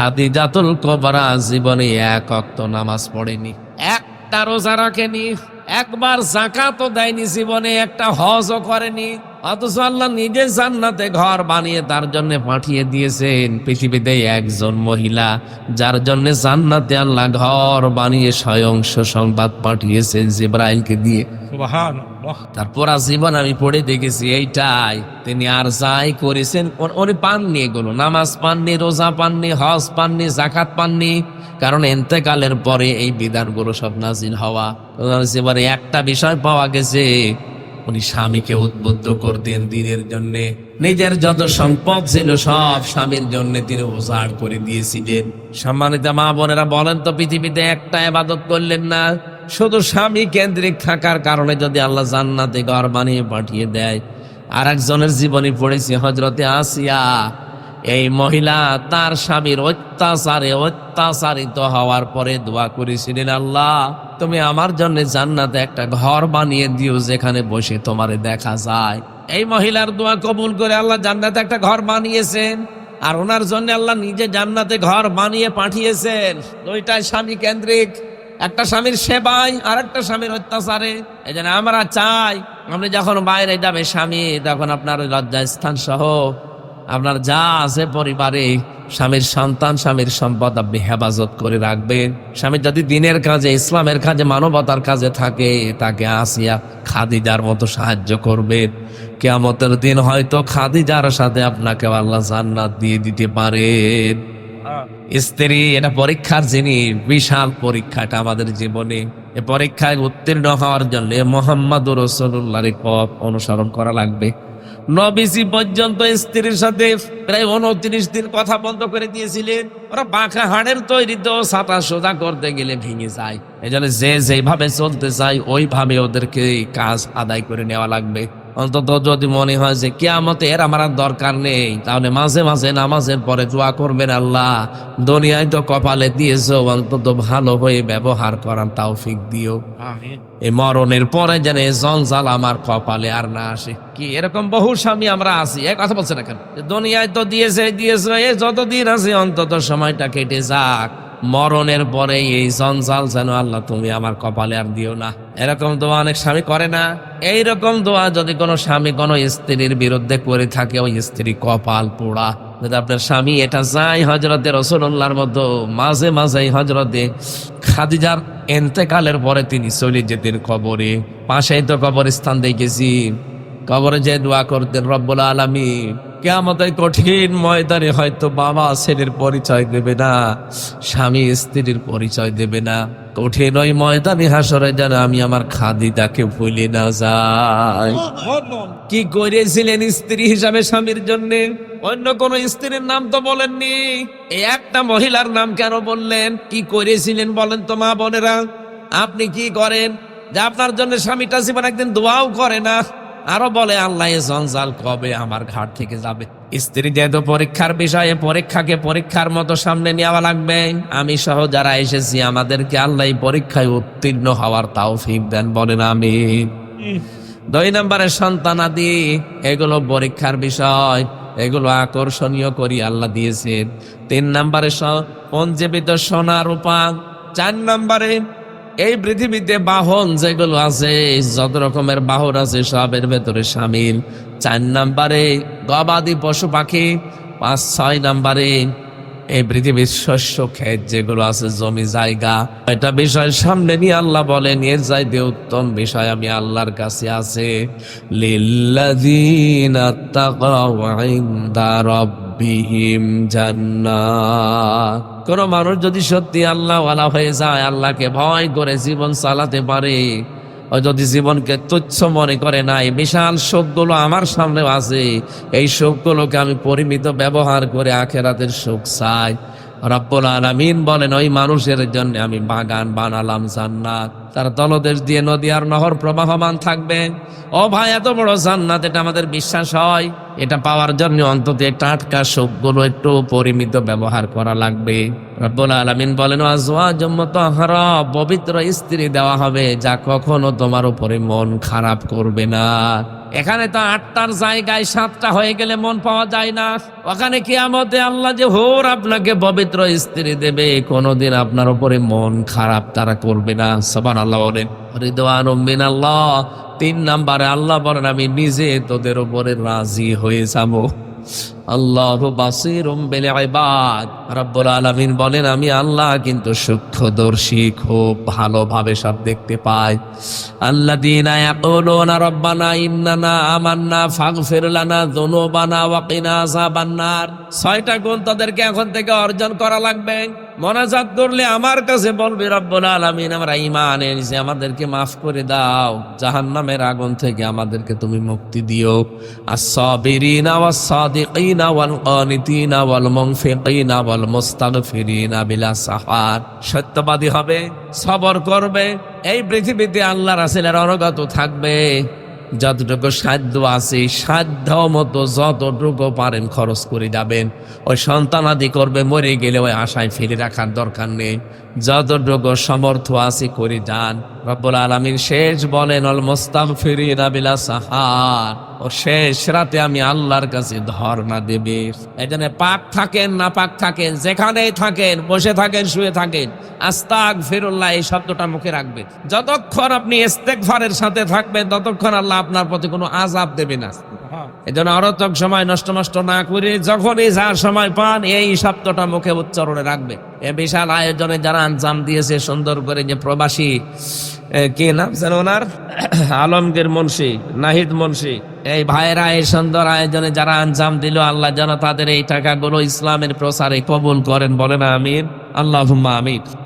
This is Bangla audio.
খাদিজাতুল কোবরা জীবনে এক অক্ত নামাজ পড়েনি। একটা রোজা রাখেনি, একবার জাকাতও দেয়নি জীবনে, একটা হজও করেনি। অথচ আল্লাহ নিজে জান্নাতে ঘর বানিয়ে তার জন্য পাঠিয়ে দিয়েছেন। পৃথিবীতে একজন মহিলা যার জন্য জান্নাতে আল্লাহ ঘর বানিয়ে স্বয়ং সংবাদ পাঠিয়েছেন জিব্রাইলকে দিয়ে। সুবহানাল্লাহ। তারপর জীবন আমি পড়ে দেখেছি এইটাই। তিনি আর যাই করেছেন উনি- পাননি এগুলো। নামাজ পাননি রোজা পাননি হজ পাননি জাকাত পাননি কারণ এন্তেকালের পরে এই বিধানগুলো সব নাজিল হওয়া। এবারে একটা বিষয় পাওয়া গেছে উনি স্বামীকে উদ্বুদ্ধ করতেন দিনের জন্য। নিজের যত সম্পদ ছিল, সব স্বামীর জন্য তিনি উজাড় করে দিয়েছিলেন। সম্মানিত মা বোনেরা, বলেন তো, পৃথিবীতে একটা আবাদত করলেন না? শুধু স্বামী কেন্দ্রিক থাকার কারণে যদি আল্লাহ জান্নাতে ঘর বানিয়ে পাঠিয়ে দেয়। আর একজনের জীবনী পড়েছি হজরতে আসিয়া। এই মহিলা তার স্বামীর অত্যাচারে অত্যাচারিত হওয়ার পরে দোয়া করেছিলেন, আল্লাহ, তুমি আমার জন্য জান্নাতে একটা ঘর বানিয়ে দিও যেখানে বসে তোমারে দেখা যায়। এই মহিলার দোয়া কবুল করে আল্লাহ জান্নাতে একটা ঘর বানিয়েছেন আর ওনার জন্য আল্লাহ নিজে জান্নাতে ঘর বানিয়ে পাঠিয়েছেন। দুইটাই স্বামী কেন্দ্রিক, একটা স্বামীর সেবায় আর একটা স্বামীর অত্যাচারে। এই জন্য আমরা চাই, আপনি যখন বাইরে যাবে স্বামী, তখন আপনার লজ্জা স্থান সহ আপনার যা আছে পরিবারে স্বামীর সন্তান স্বামীর সম্পদ আপনি হেফাজত করে রাখবেন। স্বামী যদি দিনের কাজে ইসলামের কাজে মানবতার কাজে থাকে তাকে আসিয়া খাদিজার মতো সাহায্য করবেন। কেয়ামতের দিন হয়তো খাদিজার সাথে আপনাকে আল্লাহ জান্নাত দিয়ে দিতে পারেন স্ত্রী এটা পরীক্ষার জিনিস বিশাল পরীক্ষাটা আমাদের জীবনে। এ পরীক্ষায় উত্তীর্ণ হওয়ার জন্য মোহাম্মদ রসুল্লাহর পথ অনুসরণ করা লাগবে। নবিসি পর্যন্ত স্ত্রীর সাথে প্রায় উনত্রিশ দিন কথা বন্ধ করে দিয়েছিলেন। ওরা বাঁকা হাড়ের তৈরি তো সাঁতার সোজা করতে গেলে ভেঙে যায়। এই জন্য যে যেভাবে চলতে চায়, ওইভাবে ওদেরকে কাজ আদায় করে নেওয়া লাগবে। অন্তত যদি মনে হয় যে কেয়ামতে এর আমার আর দরকার নেই তাহলে মাঝে মাঝে নামাজের পরে দোয়া করবেন আল্লাহ। দুনিয়ায় তো কপালে দিয়েছ অন্তত ভালো হয়ে ব্যবহার করার তৌফিক দিও। এই মরণের পরে যেন জঞ্জাল আমার কপালে আর না আসে। কি এরকম বহু স্বামী আমরা আছি এক কথা বলছে না কেন? দুনিয়ায় তো দিয়েছে দিয়েছে এ যতদিন আছে অন্তত সময়টা কেটে যাক। মরণের পরে এই জঞ্জাল যেন আল্লাহ তুমি আমার কপালে আর দিও না। এরকম দোয়া অনেক স্বামী করে না। এই রকম দোয়া যদি কোনো স্বামী কোনো স্ত্রীর বিরুদ্ধে করে থাকে, ওই স্ত্রী কপাল পোড়া। যদি আপনার স্বামী এটা চাই হজরতে রসুল্লাহর মতো, মাঝে মাঝে হজরতে খাদিজার এন্তেকালের পরে তিনি চলে যেতেন কবরে। পাশেই তো কবরস্থান দেখেছি। কবরে যে দোয়া করতেন রব্বুল আলমী কেমন কঠিন ময়দানে হয়তো বাবা ছেলের পরিচয় দেবে না, স্বামী স্ত্রীর পরিচয় দেবে না। কঠিন ওই ময়দানে হাসরে যেন আমি আমার খাদিদাকে ভুলে না যাই। কি করেছিলেন স্ত্রী হিসাবে স্বামীর জন্য? অন্য কোন স্ত্রীর নাম তো বলেননি। একটা মহিলার নাম কেন বললেন? কি করেছিলেন বলেন তো মা বোনেরা? আপনি কি করেন? যে আপনার জন্য স্বামীটা জীবন একদিন দোয়াও করে না। আরও বলে, আল্লাহ জঞ্জাল কবে আমার ঘাট থেকে যাবে? স্ত্রী যেহেতু পরীক্ষার বিষয়ে পরীক্ষাকে পরীক্ষার মতো সামনে নেওয়া লাগবে, আমি সহ যারা এসেছি, আমাদেরকে আল্লাহ পরীক্ষায় উত্তীর্ণ হওয়ার তাও ফিক দেন, বলেন আমি দুই নম্বরে সন্তানাদি এগুলো পরীক্ষার বিষয়, এগুলো আকর্ষণীয় করি আল্লাহ দিয়েছেন। তিন নম্বরে পঞ্জীবিত সোনা রূপা। চার নম্বরে এই পৃথিবীতে বাহন যেগুলো আছে, যত রকমের বাহন আছে, সবের ভেতরে সামিল। চার নাম্বারে গবাদি পশু পাখি, পাঁচ, ছয় নাম্বারে এই পৃথিবীর শস্য ক্ষেত যেগুলো আছে, জমি, জায়গা। এটা বিষয় সামনে নিয়ে আল্লাহ বলেন, এর চাইতে উত্তম বিষয় আমি আল্লাহর কাছে আছে। ইনদা রাব্বিহিম জান্নাত। কোন মানুষ যদি সত্যি আল্লাহ ওয়ালা হয়ে যায়, আল্লাহকে ভয় করে জীবন চালাতে পারে। ও যদি জীবনকে তুচ্ছ মনে করে নাই, বিশাল শোকগুলো আমার সামনে আছে। এই শোকগুলোকে আমি পরিমিত ব্যবহার করে আখেরাতের শোক চাই। রব্বুল আলামিন বলেন, ওই মানুষের জন্য আমি বাগান বানালাম জান্নাত। তার তলদেশ দিয়ে নদী আর নহর প্রবাহমান থাকবে। ও ভাই, এত বড় জান্নাত, এটা আমাদের বিশ্বাস হয়। এটা পাওয়ার জন্য অন্তত টাটকা সবগুলো একটু পরিমিত ব্যবহার করা লাগবে। রব্বুল আলামিন বলেন পবিত্র স্ত্রী দেওয়া হবে, যা কখনো তোমার উপরে মন খারাপ করবে না। এখানে তো আটটার জায়গায় সাতটা হয়ে গেলে মন পাওয়া যায় না। ওখানে কিয়ামতে আল্লাহ যে হোর আপনাকে পবিত্র স্ত্রী দেবে, কোনোদিন আপনার উপরে মন খারাপ তারা করবে না। সবার আল্লাহ বলেন রিদওয়ান মিন আল্লাহ তিন নাম্বারে আল্লাহ বলেন, আমি নিজে তোদের উপরে রাজি হয়ে যাব। আল্লাহ বলেন, আমি আল্লাহ কিন্তু সূক্ষ্মদর্শী, খুব ভালোভাবে সব দেখতে পাই। রব্বানা ইন্নানা আমান্না আযাবান্নার। ছয়টা গুণ তাদেরকে এখন থেকে অর্জন করা লাগবে। মনাজাত করলে আমার কাছে বলবি, রব্বুল আলামিন, আমরা ঈমান এনেছি, আমাদেরকে মাফ করে দাও। জাহান্নামের আগুন থেকে আমাদেরকে তুমি মুক্তি দিও। আস-সাবিরিনা ওয়াস-সাদিকিনা ওয়াল কানিতিনা ওয়াল মুনফিকিনা ওয়াল মুস্তাগফিরিনা বিলা সাহার। সত্যবাদী হবে, সবর করবে। এই পৃথিবীতে আল্লাহ রাসূলের অনুগত থাকবে। যতটুকু সাধ্য আছে, সাধ্য মতো যতটুকু পারেন খরচ করে যাবেন। ওই সন্তানাদি করবে, মরে গেলে ওই আশায় ফিরে রাখার দরকার নেই। যতটুকু সমর্থ আছে করে যান। রব্বুল আলমিন শেষ বলেন অল মোস্তাম ফিরিয়ে বিলা সাহার ও শেষ রাতে আমি আল্লাহর কাছে ধর্ণা দেবে। এখানে পাক থাকেন, না পাক থাকেন, যেখানেই থাকেন, বসে থাকেন, শুয়ে থাকেন আস্তাক ফিরুল্লাহ এই শব্দটা মুখে রাখবেন যতক্ষণ আপনি ইস্তেকফারের সাথে থাকবেন, ততক্ষণ আল্লাহ আপনার প্রতি কোনো আজাব দেবে না। এই জন্য অরতক সময় নষ্ট নষ্ট না করে যখনই যার সময় পান, এই শব্দটা মুখে উচ্চারণে রাখবে। এ বিশাল আয়োজনে যারা আঞ্জাম দিয়েছে, সুন্দর করে যে প্রবাসী কে নাম যেন ওনার? আলমগীর মুন্সি, নাহিদ মুন্সি। এই ভাইরা এই সুন্দর আয়োজনে যারা আঞ্জাম দিল, আল্লাহ যেন তাদের এই টাকাগুলো ইসলামের প্রসারে কবুল করেন। বলেন আমিন। আল্লাহ আমিন।